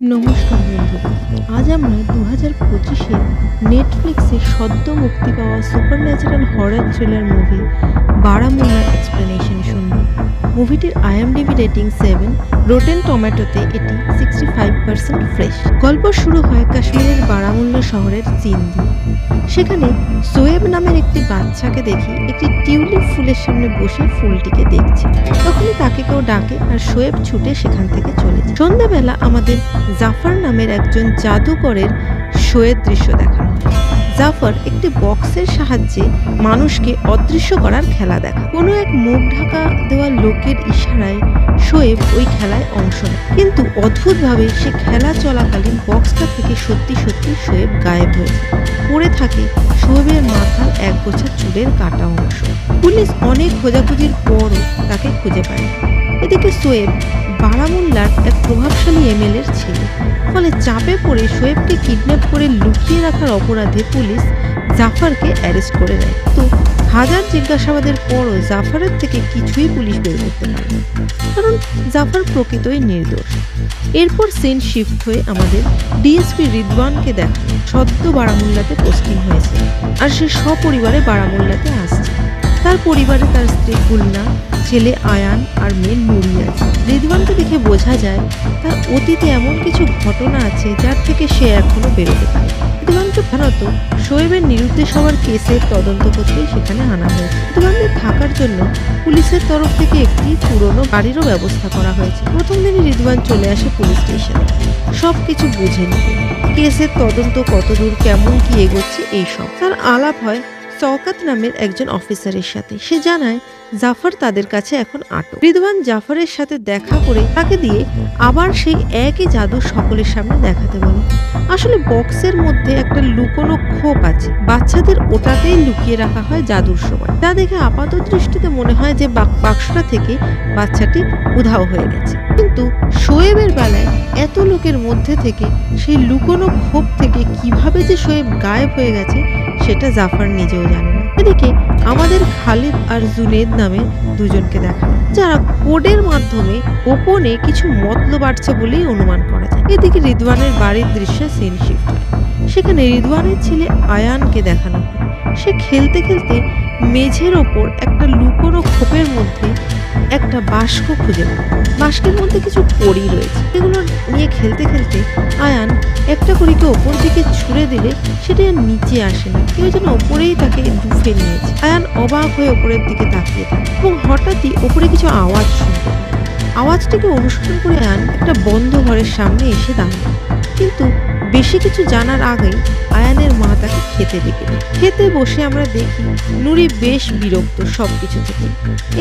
নমস্কার বন্ধুরা। আজ আমরা দু হাজার পঁচিশে নেটফ্লিক্সে সদ্য মুক্তি পাওয়া supernatural horror thriller movie বারামুলার এক্সপ্লেনেশন শুনব। মুভিটির আইএমডিবি রেটিং সেভেন রোটেন টমেটোতে এটি সিক্সটি ফাইভ পার্সেন্ট ফ্রেশ গল্প শুরু হয় কাশ্মীরের বারামুল্লা শহরের চীন দিয়ে। সেখানে সোয়েব নামের একটি বাচ্চাকে দেখি একটি টিউলিপ ফুলের সামনে বসে ফুলটিকে দেখছে। তখনই তাকে কেউ ডাকে আর শোয়েব ছুটে সেখান থেকে চলে যায়। সন্ধ্যাবেলা আমাদের জাফর নামের একজন জাদুকরের শোয়ের দৃশ্য দেখানো। জাফর একটি বক্সের সাহায্যে মানুষকে অদৃশ্য করার খেলা দেখা। কোনো এক মুখ ঢাকা দেওয়া লোকের ইশারায় শোয়েব ওই খেলায় অংশ নেয়। কিন্তু অদ্ভুতভাবে সে খেলা চলাকালীন বক্সটা থেকে সত্যি সত্যি শোয়েব গায়েব হয়ে পড়ে থাকে শোয়েবের মাথার এক গোছা চুলের কাটা অংশ। পুলিশ অনেক খোঁজাখুঁজির পরও তাকে খুঁজে পায়। এদিকে সোয়েব বারামুল্লার এক প্রভাবশালী এমএলএর ছেলে। ফলে চাপে পড়ে শোয়েবকে কিডন্যাপ করে লুকিয়ে রাখার অপরাধে পুলিশ জাফারকে অ্যারেস্ট করে দেয় তো হাজার জিজ্ঞাসাবাদের পরও জাফারের থেকে কিছুই পুলিশ বের করতে পারে কারণ জাফার প্রকৃতই নির্দোষ। এরপর সিন শিফট হয়ে আমাদের ডিএসপি রিদওয়ানকে দেখা সদ্য বারামুল্লাতে পোস্টিং হয়েছে। আর সে সপরিবারে বারামুল্লাতে আসছে। তার পরিবারে তার স্ত্রী গুলনা, ছেলে আয়ান আর মেয়ে নুরি রিদওয়ানকে দেখে বোঝা যায়, তার অতীতে এমন কিছু ঘটনা আছে যার থেকে সে এখনও বেরোতে পারে রিদওয়ানকে প্রধানত শোয়েবের নিরুদ্দেশ হওয়ার কেসের তদন্ত করতেই সেখানে আনা হয়েছে। রিদওয়ানদের থাকার জন্য পুলিশের তরফ থেকে একটি পুরনো গাড়িরও ব্যবস্থা করা হয়েছে। প্রথম দিনই রিদওয়ান চলে আসে পুলিশ স্টেশনে। সব কিছু বুঝে নিতে। কেসের তদন্ত কতদূর, কেমন, কি এগোচ্ছে এইসব তার আলাপ হয় সওকাত নামের একজন অফিসারের সাথে। সে জানায় জাফর তাদের কাছে এখন আটক। রিদওয়ান জাফরের সাথে দেখা করে তাকে দিয়ে আবার সেই একই জাদু সকলের সামনে দেখাতে বলে। আসলে বক্সের মধ্যে একটা লুকোনো খোপ আছে। বাচ্চাদের ওটাতেই লুকিয়ে রাখা হয় জাদুর সময়। তা দেখে আপাত দৃষ্টিতে মনে হয় যে বাক- বাক্সটা থেকে বাচ্চাটি উধাও হয়ে গেছে। কিন্তু শোয়েবের বেলায় এত লোকের মধ্যে থেকে সেই লুকোনো খোপ থেকে কীভাবে যে শোয়েব গায়েব হয়ে গেছে, সেটা জাফর নিজেও জানে এদিকে আমাদের খালিদ আর জুনেদ নামে দুজনকে দেখানো, যারা কোডের মাধ্যমে ওপনে কিছু মতলব বাড়ছে বলেই অনুমান করা যায়। এদিকে রিদওয়ানের বাড়ির দৃশ্যে সিন শিফট সেখানে রিদওয়ানের ছেলে আয়ানকে দেখানো সে খেলতে খেলতে মেঝের ওপর একটা লুকোনো খোপের মধ্যে একটা বাস্ক খুঁজে বাস্কের মধ্যে কিছু পড়ি রয়েছে। এগুলো নিয়ে খেলতে খেলতে আয়ান একটা কড়িকে ওপর দিকে ছুঁড়ে দিলে সেটা নিচে আসে না। কেউ যেন ওপরেই তাকে ডুফে নিয়েছে। আয়ান অবাক হয়ে ওপরের দিকে তাকিয়ে থাকে এবং হঠাৎই ওপরে কিছু আওয়াজ পায় আওয়াজটাকে অনুসরণ করে আয়ান একটা বন্ধ ঘরের সামনে এসে দাঁড়ায়। কিন্তু বেশি কিছু জানার আগেই আয়ানের মা তাকে খেতে ডেকে খেতে বসে আমরা দেখি নুরি বেশ বিরক্ত সব কিছু থেকে।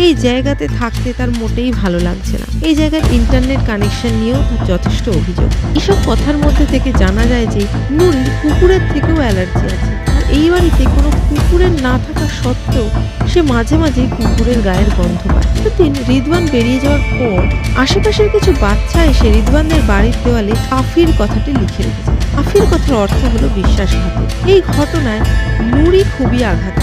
এই জায়গাতে থাকতে তার মোটেই ভালো লাগছে না। এই জায়গার ইন্টারনেট কানেকশন নিয়েও তার যথেষ্ট অভিযোগ। এসব কথার মধ্যে থেকে জানা যায় যে নুরির কুকুরের থেকেও অ্যালার্জি আছে। এই বাড়িতে কোনো কুকুরের না থাকা সত্ত্বেও সে মাঝে মাঝে কুকুরের গায়ের গন্ধ পায়। দিন রিদওয়ান বেরিয়ে যাওয়ার পর আশেপাশের কিছু বাচ্চা এসে রিদওয়ানের বাড়ির দেওয়ালে কাফির কথাটি লিখে রেখেছে। কাফির কথার অর্থ হলো বিশ্বাসঘাতক। এই ঘটনায় মুড়ি খুবই আঘাত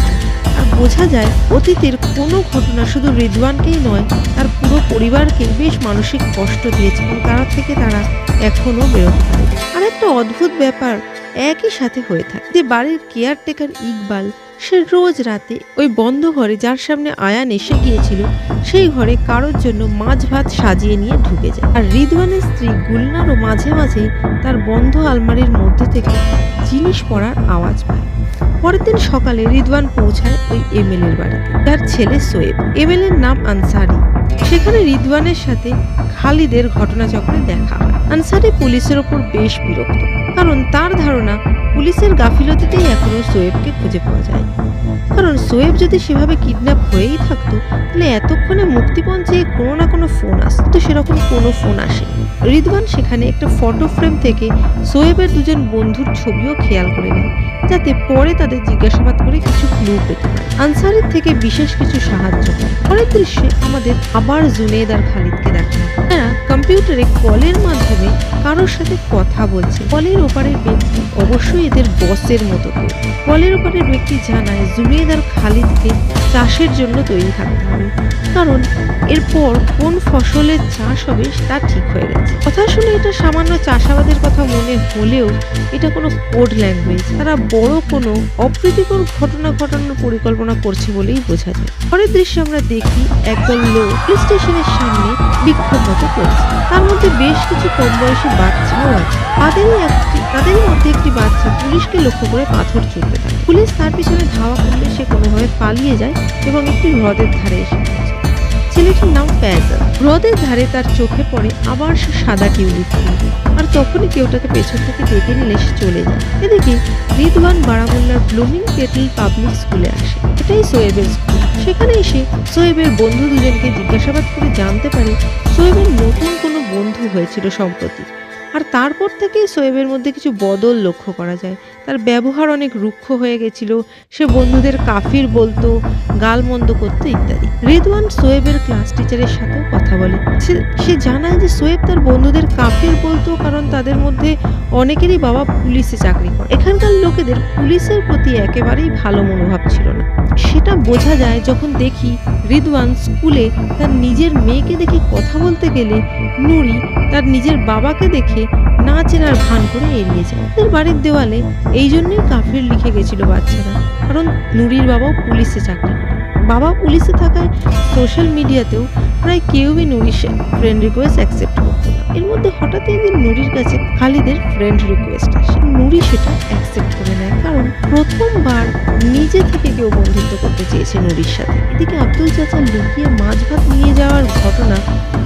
আর বোঝা যায়, অতীতের কোনো ঘটনা শুধু রিদওয়ানকেই নয়, তার পুরো পরিবারকে বেশ মানসিক কষ্ট দিয়েছে এবং তারা থেকে তারা এখনও বেরোতে পারে আর একটা অদ্ভুত ব্যাপার একই সাথে হয়ে থাকে যে বাড়ির কেয়ারটেকার ইকবাল সে রোজ রাতে ওই বন্ধ ঘরে যার সামনে আয়ান এসে গিয়েছিল, সেই ঘরে কারোর জন্য মাছ ভাত সাজিয়ে নিয়ে ঢুকে যায়। আর রিদওয়ানের স্ত্রী গুলনারও মাঝে মাঝে তার বন্ধ আলমারির মধ্যে থেকে জিনিস পড়ার আওয়াজ পায়। পরের দিন সকালে রিদওয়ান পৌঁছায় ওই এমএলএর বাড়িতে। তার ছেলে সোয়েব। এমএলএর নাম আনসারি। সেখানে রিদওয়ানের সাথে খালিদের ঘটনাচক্রে দেখা হয়। আনসারি পুলিশের ওপর বেশ বিরক্ত, কারণ তার ধারণা পুলিশের গাফিলতিতেই এখনও সোয়েবকে খুঁজে পাওয়া যায়। কারণ সোয়েব যদি সেভাবে কিডন্যাপ হয়েই থাকতো, তাহলে এতক্ষণে মুক্তিপণ চেয়ে কোনো না কোনো ফোন আসতো, তো সেরকম কোনো ফোন আসে। রিদওয়ান সেখানে একটা ফটো ফ্রেম থেকে সোয়েবের দুজন বন্ধুর ছবিও খেয়াল করে নেয়। যাতে পরে তাদের জিজ্ঞাসাবাদ করে কিছু ক্লু পেতে আনসারের থেকে বিশেষ কিছু সাহায্য পরের দৃশ্যে আমাদের আবার জুনেদ আর খালিদকে হয়। তারা কম্পিউটারে কলের মাধ্যমে কারোর সাথে কথা বলছে। কলের ওপারের ব্যক্তি অবশ্যই এদের বসের মতো কলের ওপারের ব্যক্তি জানায় জুনেদ আর খালিদকে চাষের জন্য তৈরি থাকতে হবে। কারণ এরপর কোন ফসলের চাষ হবে তা ঠিক হয়ে গেছে। কথা শুনে এটা সামান্য চাষাবাদের কথা মনে হলেও এটা কোনো কোড ল্যাঙ্গুয়েজ তারা বড় কোনো অপ্রীতিকর ঘটনা ঘটানোর পরিকল্পনা করছে বলেই বোঝা যায়। পরের দৃশ্যে আমরা দেখি একদল লোক পুলিশ স্টেশনের সামনে বিক্ষোভ মতো করছে। তার মধ্যে বেশ কিছু কম বয়সী বাচ্চাও আছে। তাদেরই একটি, তাদেরই মধ্যে একটি বাচ্চা পুলিশকে লক্ষ্য করে পাথর থাকে। পুলিশ তার পিছনে ধাওয়া করলে সে কোনোভাবে পালিয়ে যায় এবং একটি হ্রদের ধারে এসে ছেলেটির নাম ফ্যাজাল হ্রদের ধারে তার চোখে পড়ে আবার সে সাদা টিউলিপ ফুল আর তখনই কেউ তাকে পেছন থেকে ডেকে নিলে সে চলে যায়। এদিকে রিদওয়ান বারামুল্লার ব্লুমিং পেটল পাবলিক স্কুলে আসে। এটাই সোয়েবের স্কুল। সেখানে এসে সোয়েবের বন্ধু দুজনকে জিজ্ঞাসাবাদ করে জানতে পারে সোয়েবের নতুন কোনো বন্ধু হয়েছিল সম্প্রতি। আর তারপর থেকে সোয়েবের মধ্যে কিছু বদল লক্ষ্য করা যায়। তার ব্যবহার অনেক রুক্ষ হয়ে গেছিল। সে বন্ধুদের কাফির বলতো গালমন্দ করতো ইত্যাদি। রেদওয়ান সোয়েবের ক্লাস টিচারের সাথেও কথা বলে। সে- জানায় যে সোয়েব তার বন্ধুদের কাফির বলতো কারণ তাদের মধ্যে অনেকেরই বাবা পুলিশে চাকরি করে। এখানকার লোকেদের পুলিশের প্রতি একেবারেই ভালো মনোভাব ছিল না। সেটা বোঝা যায় যখন দেখি রিদওয়ান স্কুলে তার নিজের মেয়েকে দেখে কথা বলতে গেলে নুরি তার নিজের বাবাকে দেখে না চেনার ভান করে এড়িয়ে যায়। তাদের বাড়ির দেওয়ালে এই জন্যই কাফির লিখে গেছিল বাচ্চারা। কারণ নুরির বাবাও পুলিশে চাকরি করে। বাবা পুলিশে থাকায় সোশ্যাল মিডিয়াতেও প্রায় কেউই নুরির ফ্রেন্ড রিকোয়েস্ট অ্যাকসেপ্ট করতো এর মধ্যে হঠাৎ একদিন নুরির কাছে খালিদের ফ্রেন্ড রিকোয়েস্ট আসে। নুরি সেটা অ্যাকসেপ্ট করে নেয়, কারণ প্রথমবার নিজে থেকে কেউ বন্ধুত্ব করতে চেয়েছে নুরির সাথে। এদিকে আব্দুল চাচা লুকিয়ে মাছ ভাত নিয়ে যাওয়ার ঘটনা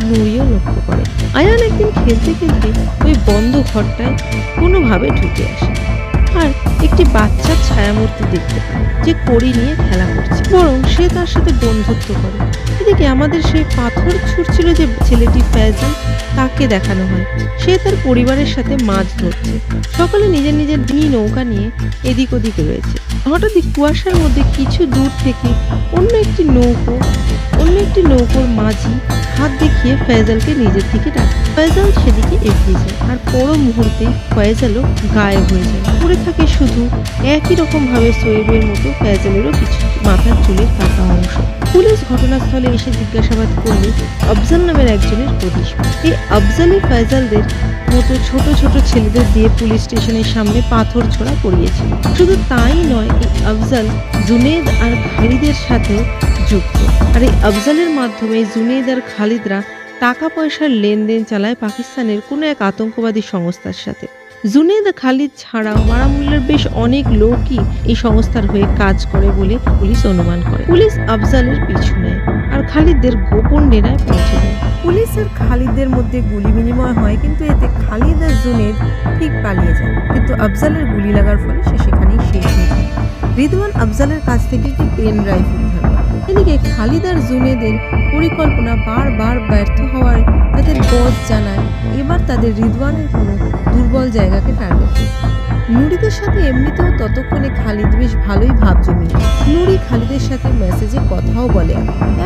নুরিও লক্ষ্য করে। আয়ান একদিন খেলতে খেলতে ওই বন্ধ ঘরটায় কোনোভাবে ঢুকে আসে। আর একটি বাচ্চার ছায়ামূর্তি দেখতে পায়, যে কড়ি নিয়ে খেলা করছে। বরং সে তার সাথে বন্ধুত্ব করে। এদিকে আমাদের সেই পাথর ছুটছিল যে ছেলেটি ফ্যাজন, তাকে দেখানো হয়। সে তার পরিবারের সাথে মাছ ধরছে। সকালে নিজের নিজের ডিঙি নৌকা নিয়ে এদিক ওদিক রয়েছে। হঠাৎই কুয়াশার মধ্যে কিছু দূর থেকে অন্য একটি নৌকো অন্য একটি নৌকোর মাঝি হাত দেখিয়ে ফয়জালকে নিজের দিকে ডাক। ফয়জাল সেদিকে এগিয়ে যায় আর পর মুহূর্তে ফয়জালও গায়েব হয়ে যায়। পড়ে থাকে শুধু একই রকম ভাবে সোয়েবের মতো ফয়জালেরও কিছু মাথার চুলের পাকা অংশ। পুলিশ ঘটনাস্থলে এসে জিজ্ঞাসাবাদ করলে আফজাল নামের একজনের হদিশ এই আফজালই ফয়জালদের মতো ছোট ছোট ছেলেদের দিয়ে পুলিশ স্টেশনের সামনে পাথর ছোড়া করিয়েছিল। শুধু তাই নয়, এই আফজাল জুনেদ আর খালিদের সাথেও যুক্ত। আর এই আফজালের মাধ্যমে জুনেদ আর খালিদরা টাকা পয়সার লেনদেন চালায় পাকিস্তানের কোনো এক আতঙ্কবাদী সংস্থার সাথে। জুনেদ খালিদ ছাড়াও মারামুল্লার বেশ অনেক লোকই এই সংস্থার হয়ে কাজ করে বলে পুলিশ অনুমান করে। পুলিশ আফজালের পিছু নেয় আর খালিদদের গোপন ডেরায় পৌঁছে দেয়। পুলিশ আর খালিদদের মধ্যে গুলি বিনিময় হয়, কিন্তু এতে খালিদ আর জুনেদ ঠিক পালিয়ে যায়। কিন্তু আফজালের গুলি লাগার ফলে সে সেখানেই শেষ হয়ে যায়। রিদওয়ান আফজালের কাছ থেকে একটি পেন ড্রাইভ উদ্ধার করে। এদিকে খালিদ আর জুনেদের পরিকল্পনা বারবার ব্যর্থ হওয়ায় তাদের বস জানায়। এবার তাদের রিদওয়ানের কোনো দুর্বল জায়গাকে টার্গেট। নুরিদের সাথে এমনিতেও ততক্ষণে খালিদ বেশ ভালোই ভাব জমিয়ে নুরি খালিদের সাথে মেসেজে কথাও বলে।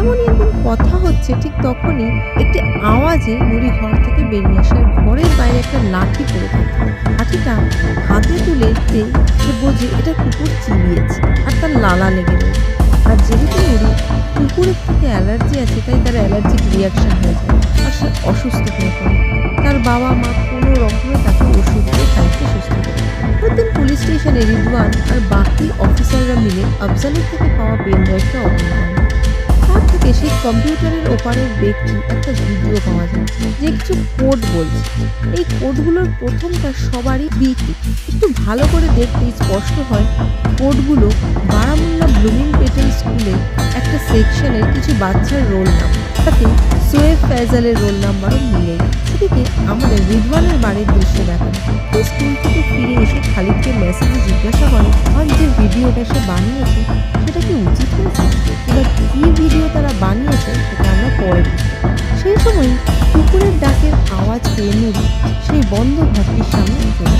এমনই একদিন কথা হচ্ছে ঠিক তখনই একটি আওয়াজে নুরি ঘর থেকে বেরিয়ে আসে ঘরের বাইরে একটা লাঠি পড়ে থাকে। লাঠিটা হাতে তুলে সে বোঝে এটা কুকুর চিবিয়েছে আর তার লালা লেগে রয়েছে। আর যেহেতু নুরি কুকুরের থেকে অ্যালার্জি আছে, তাই তার অ্যালার্জিক রিয়াকশান হয়ে যায়। আর সে অসুস্থ হয়ে পড়ে। তার বাবা মা কোনো রকমে তাকে ওষুধ দিয়ে তাকে সুস্থ করে। প্রতিদিন পুলিশ স্টেশনে রিদওয়ান আর বাকি অফিসাররা মিলে আফজালের থেকে পাওয়া পেন ওপেন করে। থেকে সেই কম্পিউটারের ওপারের ব্যক্তি একটা ভিডিও পাওয়া যায়, যে কিছু কোড বলছে এই কোডগুলোর প্রথমটা সবারই বিটি একটু ভালো করে দেখতে স্পষ্ট হয় কোডগুলো বারামুল্লা ব্লুমিং পেটেল স্কুলে একটা সেকশনের কিছু বাচ্চার রোল নাম্বার তাতে সোয়েব ফ্যাজালের রোল নাম্বারও মিলে যায়। এদিকে আমাদের রিদওয়ানের বাড়ির দৃশ্য দেখানো। স্কুল থেকে ফিরে এসে খালিদকে মেসেজে জিজ্ঞাসা করে আর যে ভিডিওটা সে বানিয়েছে, সেটা কি উচিত হয়েছে? এবার কি ভিডিও তারা বানিয়েছে, সেটা আমরা পরে সেই সময় কুকুরের ডাকের আওয়াজ পেয়ে নিয়ে সেই বন্ধ ঘরটির সামনে চলে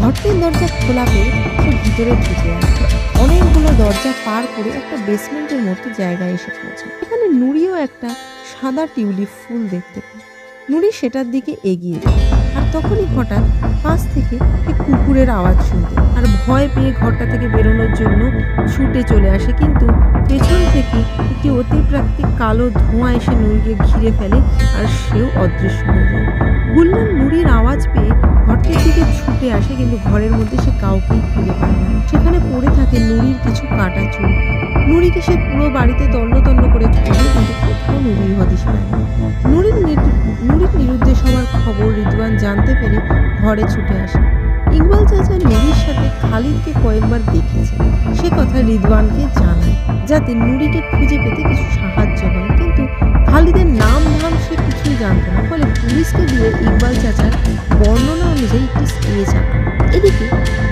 ঘরটির দরজা খোলা পেয়ে সে ভিতরে ঢুকে আসে। অনেকগুলো দরজা পার করে একটা বেসমেন্টের মতো জায়গায় এসে পৌঁছে এখানে নুড়িও একটা সাদা টিউলিপ ফুল দেখতে নুরি সেটার দিকে এগিয়ে যায়। আর তখনই হঠাৎ পাশ থেকে একটি কুকুরের আওয়াজ শুনতে আর ভয় পেয়ে ঘরটা থেকে বেরোনোর জন্য ছুটে চলে আসে। কিন্তু পেছন থেকে একটি অতিপ্রাকৃতিক কালো ধোঁয়া এসে নুরিকে ঘিরে ফেলে আর সেও অদৃশ্য হয়ে যায়। গুল্লান নুরির আওয়াজ পেয়ে ঘরটির দিকে ছুটে আসে, কিন্তু ঘরের মধ্যে সে কাউকেই থাকে নুরির কিছু কাটা চুল। নুরিকে সে পুরো বাড়িতে তন্ন তন্ন করে খোঁজে কিন্তু কোথাও নুরির হদিশ পায় নুরির নির- নুরির নিরুদ্দেশ হওয়ার খবর রিদওয়ান জানতে পেরে ঘরে ছুটে আসে। ইকবাল চাচা নুরির সাথে খালিদকে কয়েকবার দেখেছে। সে কথা রিদওয়ানকে জানায়, যাতে নুরিকে খুঁজে পেতে কিছু সাহায্য হয় কিন্তু খালিদের নাম ধাম সে কিছুই জানতো না। ফলে পুলিশকে দিয়ে ইকবাল চাচার বর্ণনা অনুযায়ী একটি স্কেচ আঁকা। এদিকে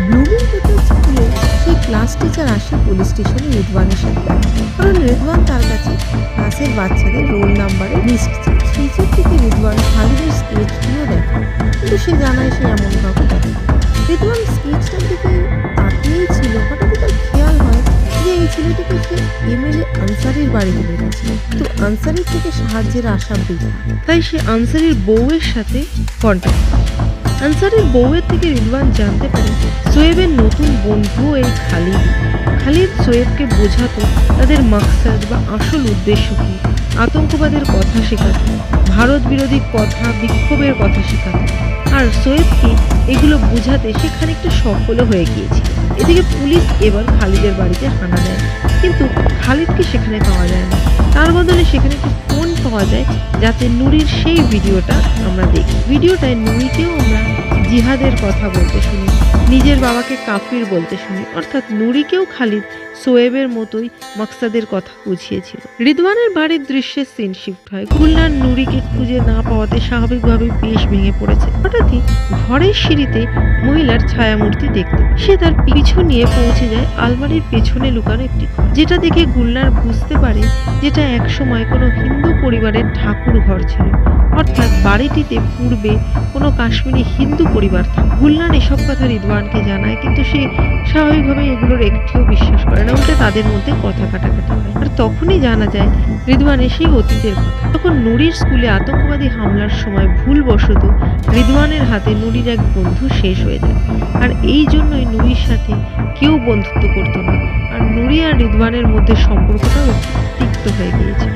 ব্লুমিং পেপার স্কুলে সেই ক্লাস টিচার আসে পুলিশ স্টেশনে রিদওয়ানের সাথে। কারণ রিদওয়ান তার কাছে ক্লাসের বাচ্চাদের রোল নাম্বারে লিস্ট নিচের থেকে রিদওয়ান খালিদের স্কেচগুলো দেখে কিন্তু সে জানায় সে এমন কাউকে দেখে রিদওয়ান স্কেচটার দিকে তাকিয়েই ছিল। হঠাৎ তার খেয়াল হয় যে এই ছেলেটিকে সে এমএলএ আনসারির বাড়িতে দেখেছিল তো আনসারির থেকে সাহায্যের আশা বৃথা। তাই সে আনসারির বউয়ের সাথে কন্ট্যাক্ট আনসারের বউয়ের থেকে রিদওয়ান জানতে পারে সোয়েবের নতুন বন্ধু এই খালিদ। খালিদ সোয়েবকে বোঝাতো তাদের মাকসাদ বা আসল উদ্দেশ্য কী, আতঙ্কবাদের কথা শেখাতো ভারত বিরোধী কথা, বিক্ষোভের কথা শেখাতো। আর সৈয়দকে এগুলো বুঝাতে সে খানিকটা সফলও হয়ে গিয়েছিল। এদিকে পুলিশ এবার খালিদের বাড়িতে হানা দেয়, কিন্তু খালিদকে সেখানে পাওয়া যায় না। তার বদলে সেখানে একটি ফোন পাওয়া যায়, যাতে নুরির সেই ভিডিওটা আমরা দেখি। ভিডিওটায় নুরিকেও আমরা জিহাদের কথা বলতে শুনি। নিজের বাবাকে কাফির বলতে শুনি, অর্থাৎ নুরিকেও খালিদ সোয়েবের মতোই মকসাদের কথা বুঝিয়েছিল। রিদওয়ানের বাড়ির দৃশ্যের সিন শিফট হয়। খুলনার নুরিকে খুঁজে না পাওয়াতে স্বাভাবিকভাবে বেশ ভেঙে পড়েছে। হঠাৎই ঘরের সিঁড়িতে মহিলার ছায়ামূর্তি দেখতে সে তার পিছু নিয়ে পৌঁছে যায় আলমারির পেছনে লুকানো একটি যেটা দেখে গুলনার বুঝতে পারে যেটা একসময় কোনো হিন্দু পরিবারের ঠাকুর ঘর ছিল। অর্থাৎ বাড়িটিতে পূর্বে কোনো কাশ্মীরি হিন্দু পরিবার থাকে গুলনার এসব কথা রিদওয়ানকে জানায়, কিন্তু সে স্বাভাবিকভাবে এগুলোর একটিও বিশ্বাস করে না, উল্টে তাদের মধ্যে কথা কাটাকাটি হয় আর তখনই জানা যায় রিদওয়ানের সেই অতীতের কথা। তখন নুরির স্কুলে আতঙ্কবাদী হামলার সময় ভুলবশত রিদওয়ানের হাতে নুরির এক বন্ধু শেষ হয়ে যায়। আর এই জন্যই নুরির সাথে কেউ বন্ধুত্ব করতো না, আর নুরি আর রিদওয়ানের মধ্যে সম্পর্কটাও তিক্ত হয়ে গিয়েছিল।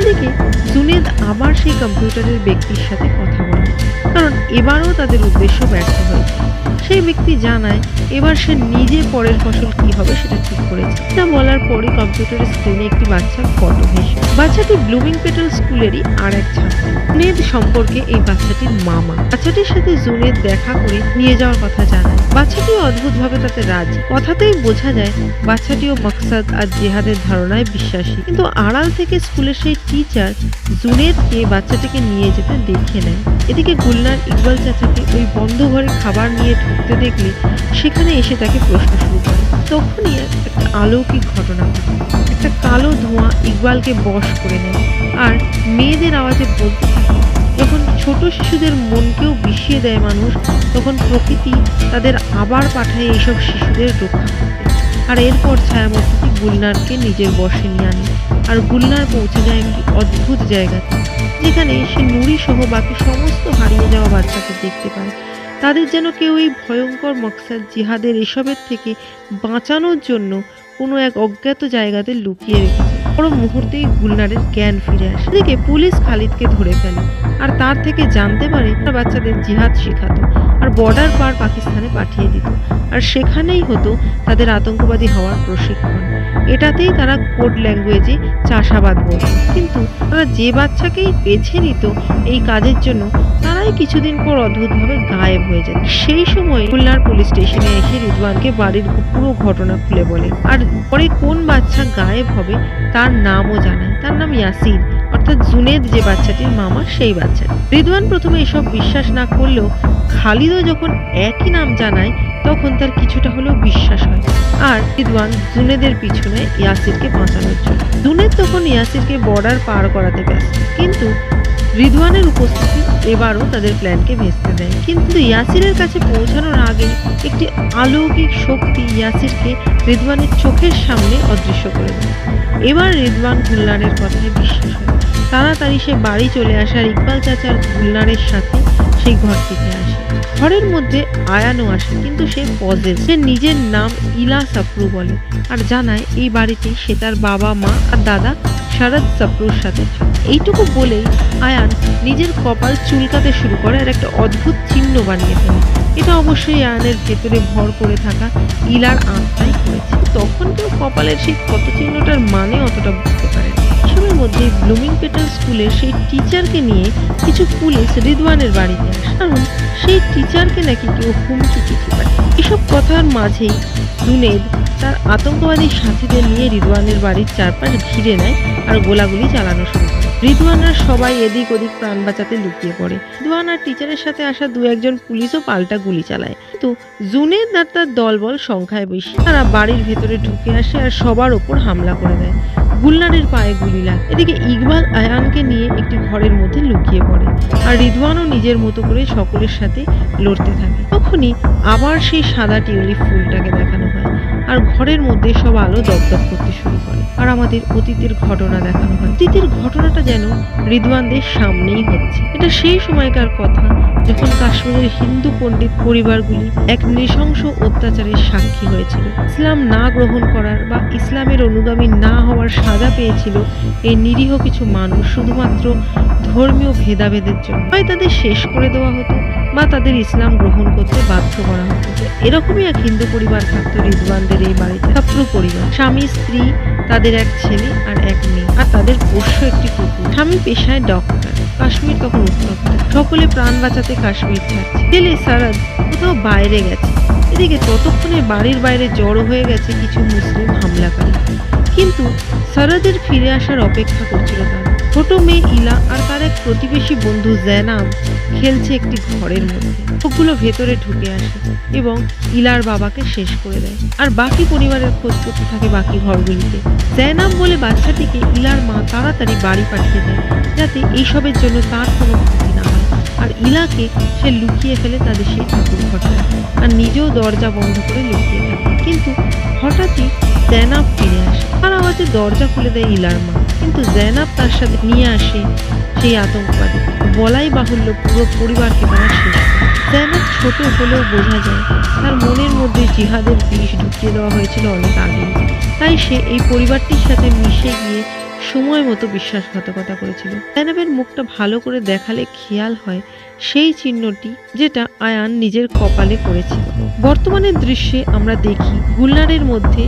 এদিকে জুনেদ আবার সেই কম্পিউটারের ব্যক্তির সাথে কথা বলে, কারণ এবারও তাদের উদ্দেশ্য ব্যর্থ হয়েছে। সেই ব্যক্তি জানায়, এবার সে নিজে পরের ফসল কি হবে সেটা ঠিক করেছে। তা বলার পরে কম্পিউটারের স্ক্রিনে একটি বাচ্চার ফটো ভেসে বাচ্চাটি ব্লুমিং পেটাল স্কুলেরই আর এক ছাত্র। সম্পর্কে এই বাচ্চাটির মামা। বাচ্চাটির সাথে জুনেদ দেখা করে নিয়ে যাওয়ার কথা জানায়। বাচ্চাটিও অদ্ভুতভাবে তাতে রাজি। কথাতেই বোঝা যায়, বাচ্চাটিও মকসাদ আর জেহাদের ধারণায় বিশ্বাসী। কিন্তু আড়াল থেকে স্কুলের সেই টিচার জুনেদকে বাচ্চাটিকে নিয়ে যেতে দেখে নেয়। এদিকে গুলনার ইকবাল চাচাকে ওই বন্ধ ঘরে খাবার নিয়ে ঢুকতে দেখলে সেখানে এসে তাকে প্রশ্ন শুরু করে। তখনই একটা অলৌকিক ঘটনা একটা কালো ধোঁয়া ইকবালকে বশ করে নেয় আর মেয়েদের আওয়াজে বলতে থাকে যখন ছোট শিশুদের মনকেও বিষিয়ে দেয় মানুষ, তখন প্রকৃতি তাদের আবার পাঠায় এইসব শিশুদের রক্ষা করতে। আর এরপর ছায়ামূর্তিটি গুলনারকে নিজের বশে নিয়ে আনে আর গুলনার পৌঁছে যায় একটি অদ্ভুত জায়গাতে, যেখানে সে নুড়ি সহ বাকি সমস্ত হারিয়ে যাওয়া বাচ্চাকে দেখতে পায়। তাদের যেন কেউ এই ভয়ঙ্কর মকসাদ জিহাদের এসবের থেকে বাঁচানোর জন্য কোনো এক অজ্ঞাত জায়গাতে লুকিয়ে রেখেছে। বড় মুহূর্তেই গুলনারের জ্ঞান ফিরে আসে। এদিকে পুলিশ খালিদকে ধরে ফেলে, আর তার থেকে জানতে পারে তার বাচ্চাদের জিহাদ শেখাতো। বর্ডার পার পাকিস্তানে পাঠিয়ে দিত। আর সেখানেই হতো তাদের আতঙ্কবাদী হওয়ার প্রশিক্ষণ। এটাতেই তারা কোড ল্যাঙ্গুয়েজে চাষাবাদ বলত কিন্তু তারা যে বাচ্চাকেই বেছে নিত এই কাজের জন্য, তারাই কিছুদিন পর অদ্ভুতভাবে গায়েব হয়ে যেত। সেই সময় খুলনার পুলিশ স্টেশনে এসে রিদওয়ানকে বাড়ির পুরো ঘটনা খুলে বলে। আর পরে কোন বাচ্চা গায়েব হবে তার নামও জানায়। তার নাম ইয়াসিন অর্থাৎ জুনেদ যে বাচ্চাটির মামা, সেই বাচ্চাটি। রিদওয়ান প্রথমে এসব বিশ্বাস না করলেও খালিদও যখন একই নাম জানায়, তখন তার কিছুটা হলেও বিশ্বাস হয়। আর রিদওয়ান জুনেদের পিছনে ইয়াসিরকে বাঁচানোর জন্য। জুনেদ তখন ইয়াসিরকে বর্ডার পার করাতে ব্যস্ত। কিন্তু রিদওয়ানের উপস্থিতি এবারও তাদের প্ল্যানকে ভেস্তে দেয়। কিন্তু ইয়াসিরের কাছে পৌঁছানোর আগে একটি আলৌকিক শক্তি ইয়াসিরকে রিদওয়ানের চোখের সামনে অদৃশ্য করে দেয়। এবার রিদওয়ান গুলনারের কথায় বিশ্বাস হয়। তাড়াতাড়ি সে বাড়ি চলে আসে আর ইকবাল চাচার গুলনারের সাথে সেই ঘরটিতে ঘরের মধ্যে আয়ানও আসে, কিন্তু সে পজে। সে নিজের নাম ইলা সাপ্রু বলে আর জানায়, এই বাড়িতেই সে তার বাবা, মা আর দাদা শারদ সাপ্রুর সাথে এইটুকু বলেই আয়ান নিজের কপাল চুলকাতে শুরু করে আর একটা অদ্ভুত চিহ্ন বানিয়ে ফেলে। এটা অবশ্যই আয়ানের ভেতরে ভর করে থাকা ইলার আত্মাই করেছে। তখন কেউ কপালের সেই ক্ষত চিহ্নটার মানে অতটা বুঝতে পারে না। এসবের মধ্যে ব্লুমিং পেটার স্কুলের সেই টিচারকে নিয়ে কিছু পুলিশ রিদওয়ানের বাড়িতে আসে। কারণ সেই টিচারকে নাকি কেউ হুমকি চিঠি পাঠায় এসব কথার মাঝেই জুনেদ তার আতঙ্কবাদী সাথীদের নিয়ে রিদওয়ানের বাড়ির চারপাশ ঘিরে নেয় আর গোলাগুলি চালানো শুরু করে। রিদওয়ানরা সবাই এদিক ওদিক প্রাণ বাঁচাতে লুকিয়ে পড়ে। রিদওয়ান আর টিচারের সাথে আসা দু একজন পুলিশও পাল্টা গুলি চালায়। কিন্তু জুনেদ আর তার দলবল সংখ্যায় বেশি। তারা বাড়ির ভেতরে ঢুকে আসে আর সবার ওপর হামলা করে দেয়। গুলনারের পায়ে গুলি লাগে এদিকে ইকবাল আয়ানকে নিয়ে একটি ঘরের মধ্যে লুকিয়ে পড়ে আর রিদওয়ানও নিজের মতো করে সকলের সাথে লড়তে থাকে। তখনই আবার সেই সাদা টিউলিপ ফুলটাকে দেখানো হয় আর ঘরের মধ্যে সব আলো দপদপ করতে শুরু আর আমাদের অতীতের ঘটনা দেখানো হয়। অতীতের ঘটনাটা যেন রিদওয়ানদের সামনেই হচ্ছে। এটা সেই সময়কার কথা যখন কাশ্মীরের হিন্দু পণ্ডিত পরিবারগুলি এক নৃশংস অত্যাচারের সাক্ষী হয়েছিল। ইসলাম না গ্রহণ করার বা ইসলামের অনুগামী না হওয়ার সাজা পেয়েছিল এই নিরীহ কিছু মানুষ, শুধুমাত্র ধর্মীয় ভেদাভেদের জন্য। হয় তাদের শেষ করে দেওয়া হতো, বা তাদের ইসলাম গ্রহণ করতে বাধ্য করা হতো। এরকমই এক হিন্দু পরিবার থাকতো রিদওয়ানদের এই বাড়িতে। ছাত্র পরিবার। স্বামী, স্ত্রী, তাদের এক ছেলে আর এক মেয়ে। আর তাদের পোষ্য একটি কুকুর। স্বামী পেশায় ডক্টর কাশ্মীর তখন উত্তপ্ত। সকলে প্রাণ বাঁচাতে কাশ্মীর ছাড়ছে। ছেলে সারাদ কোথাও বাইরে গেছে। এদিকে ততক্ষণে বাড়ির বাইরে জড়ো হয়ে গেছে কিছু মুসলিম হামলাকারী। কিন্তু সারাদের ফিরে আসার অপেক্ষা করছিল তারা। ছোট মেয়ে ইলা আর তার এক প্রতিবেশী বন্ধু জেনাব খেলছে একটি ঘরের মধ্যে। ওগুলো ভেতরে ঢুকে আসে এবং ইলার বাবাকে শেষ করে দেয়। আর বাকি পরিবারের খোঁজ করতে থাকে বাকি ঘরগুলিতে। জেনাব বলে বাচ্চাটিকে ইলার মা তাড়াতাড়ি বাড়ি পাঠিয়ে দেয়, যাতে এইসবের জন্য তার কোনো ক্ষতি না হয়। আর ইলাকে সে লুকিয়ে ফেলে তাদের সেই ঠাকুর ঘরটা আর নিজেও দরজা বন্ধ করে লুকিয়ে থাকে। কিন্তু হঠাৎই জেনাব ফিরে আসে। তার আওয়াজে দরজা খুলে দেয় ইলার মা। কিন্তু জেনাব তার সাথে নিয়ে আসে সেই আতঙ্কবাদী। বলাই বাহুল্য পুরো পরিবারকে তারা শেষ। জেনাব ছোট হলেও বোঝা যায় তার মনের মধ্যে জিহাদের বিষ ঢুকিয়ে দেওয়া হয়েছিল অনেক আগে তাই সে এই পরিবারটির সাথে মিশে গিয়ে সময় মতো বিশ্বাসঘাতকতা করেছিল। জেনাবের মুখটা ভালো করে দেখালে খেয়াল হয় সেই চিহ্নটি যেটা আয়ান নিজের কপালে করেছিল। বর্তমানের দৃশ্যে আমরা দেখি গুলনারের মধ্যে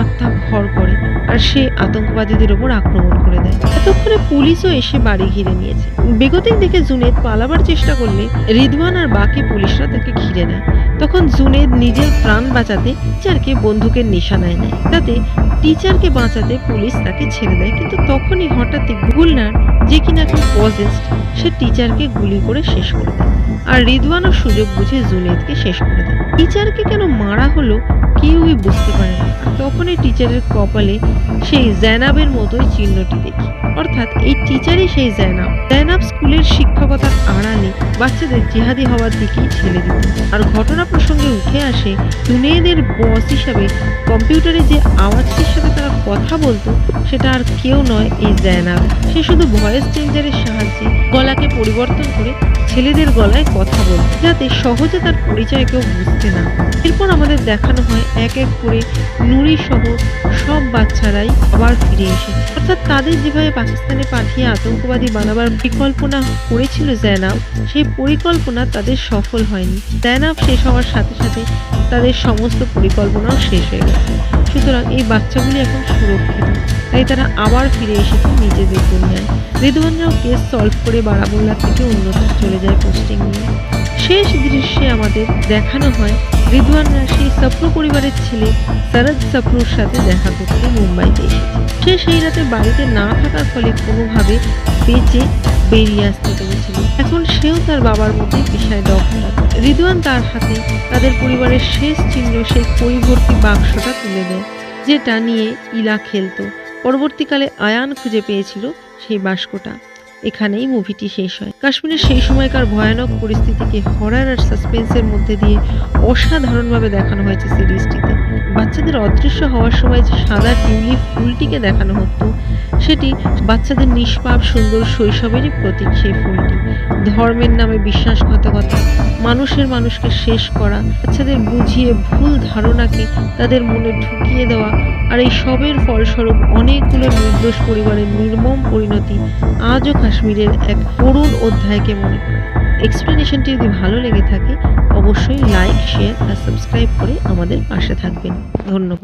আত্মা ভর করে আর সে আতঙ্কবাদীদের ওপর আক্রমণ করে দেয়। এতক্ষণে পুলিশও এসে বাড়ি ঘিরে নিয়েছে। বেগতিক দেখে জুনেদ পালাবার চেষ্টা করলে রিদওয়ান আর বাকি পুলিশরা তাকে ঘিরে নেয়। তখন জুনেদ নিজের প্রাণ বাঁচাতে টিচারকে বন্দুকের নিশানায় নেয়। তাতে টিচারকে বাঁচাতে পুলিশ তাকে ছেড়ে দেয়। কিন্তু তখনই হঠাৎই গুলনার যে কিনা এখন পজেস্ট, সে টিচারকে গুলি করে শেষ করে দেয়। আর রিদওয়ানও সুযোগ বুঝে জুনেদকে শেষ করে দেয়। টিচারকে কেন মারা হলো কেউই বুঝতে পারে না তখনই টিচারের কপালে সেই জ্যানাবের মতোই চিহ্নটি দেখি। অর্থাৎ এই টিচারই সেই জেনাব জেনাব স্কুলের শিক্ষকতার আড়ালে বাচ্চাদের জেহাদি হওয়ার দিকেই ঠেলে দিত। আর ঘটনা প্রসঙ্গে উঠে আসে জুনেদের বস হিসাবে কম্পিউটারে যে আওয়াজটির সাথে তারা কথা বলতো, সেটা আর কেউ নয় এই জেনাব সে শুধু ভয়েস চেঞ্জারের সাহায্যে গলাকে পরিবর্তন করে ছেলেদের গলায় কথা বলতো, যাতে সহজে তার পরিচয় কেউ বুঝতে না এরপর আমাদের দেখানো হয় এক এক করে নুরি সহ সব বাচ্চারাই আবার ফিরে এসেছে অর্থাৎ তাদের যেভাবে পাকিস্তানে পাঠিয়ে আতঙ্কবাদী বানাবার পরিকল্পনা করেছিল জেনাব সেই পরিকল্পনা তাদের সফল হয়নি। জেনাব শেষ হওয়ার সাথে সাথে তাদের সমস্ত পরিকল্পনাও শেষ হয়ে গেছে। সুতরাং এই বাচ্চাগুলি এখন সুরক্ষিত, তাই তারা আবার ফিরে এসেছে নিজেদের দুনিয়ায়। রেদওয়ানরাও কেস সলভ করে বারামুল্লা থেকে অন্যত্র চলে যায় পোস্টিং নিয়ে শেষ দৃশ্যে আমাদের দেখানো হয় রিদওয়ানরা সেই সাপ্রু পরিবারের ছেলে শরদ সাপ্রুর সাথে দেখা করতে মুম্বাইতে এসেছে। সে সেই রাতে বাড়িতে না থাকার ফলে কোনোভাবে বেঁচে বেরিয়ে আসতে পেরেছিল। এখন সেও তার বাবার মতোই পেশায় ডক্টর রিদওয়ান তার হাতে তাদের পরিবারের শেষ চিহ্ন সেই পরিবর্তী বাক্সটা তুলে দেয়, যেটা নিয়ে ইলা খেলতো। পরবর্তীকালে আয়ান খুঁজে পেয়েছিল সেই বাস্কটা এখানেই মুভিটি শেষ হয়। কাশ্মীরের সেই সময়কার ভয়ানক পরিস্থিতিকে হরার আর সাসপেন্সের মধ্যে দিয়ে অসাধারণভাবে দেখানো হয়েছে সিরিজটিতে। বাচ্চাদের অদৃশ্য হওয়ার সময় যে সাদা টিউলিপ ফুলটিকে দেখানো হতো সেটি বাচ্চাদের নিষ্পাপ, সুন্দর শৈশবেরই প্রতীক সেই ফুলটি। ধর্মের নামে বিশ্বাসঘাতকতা, মানুষের মানুষকে শেষ করা, বাচ্চাদের বুঝিয়ে ভুল ধারণাকে তাদের মনে ঢুকিয়ে দেওয়া আর এই সবের ফলস্বরূপ অনেকগুলো নির্দোষ পরিবারের নির্মম পরিণতি আজও কাশ্মীরের এক করুণ অধ্যায়কে মনে করে এক্সপ্লেনেশনটি যদি ভালো লেগে থাকে, অবশ্যই লাইক শেয়ার আর সাবস্ক্রাইব করে আমাদের পাশে থাকবেন। ধন্যবাদ।